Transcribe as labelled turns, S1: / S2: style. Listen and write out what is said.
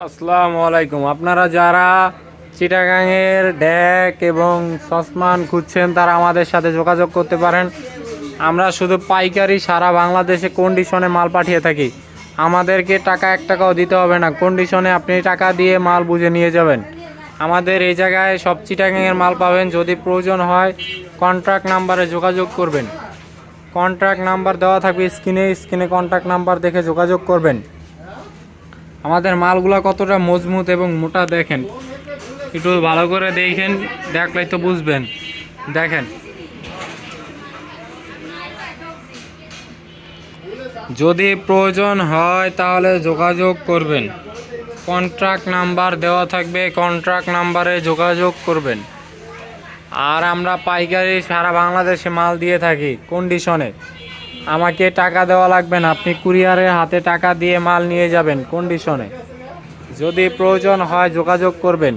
S1: আসসালামু আলাইকুম। আপনারা যারা চিটাগাংয়ের ড্যাক এবং সসমান খুঁজছেন, তারা আমাদের সাথে যোগাযোগ করতে পারেন। আমরা শুধু পাইকারি সারা বাংলাদেশে কন্ডিশনে মাল পাঠিয়ে থাকি। আমাদেরকে টাকা এক টাকাও দিতে হবে না। কন্ডিশনে আপনি টাকা দিয়ে মাল বুঝে নিয়ে যাবেন। আমাদের এই জায়গায় সব চিটাগাংয়ের মাল পাবেন। যদি প্রয়োজন হয় কন্ট্রাক্ট নাম্বারে যোগাযোগ করবেন। কন্ট্রাক্ট নাম্বার দেওয়া থাকবে স্ক্রিনে। স্ক্রিনে কন্ট্রাক্ট নাম্বার দেখে যোগাযোগ করবেন। আমাদের মালগুলো কতটা মজবুত এবং মোটা দেখেন। একটু ভালো করে দেখেন, দেখলেই তো বুঝবেন। দেখেন। যদি প্রয়োজন হয় তাহলে যোগাযোগ করবেন। কন্ট্রাক্ট নাম্বার দেওয়া থাকবে, কন্ট্রাক্ট নাম্বারে যোগাযোগ করবেন। আর আমরা পাইকারি সারা বাংলাদেশে মাল দিয়ে থাকি কন্ডিশনে আমাকে টাকা দেওয়া লাগবে না। আপনি কুরিয়ারের হাতে টাকা দিয়ে মাল নিয়ে যাবেন কন্ডিশনে যদি প্রয়োজন হয় যোগাযোগ করবেন।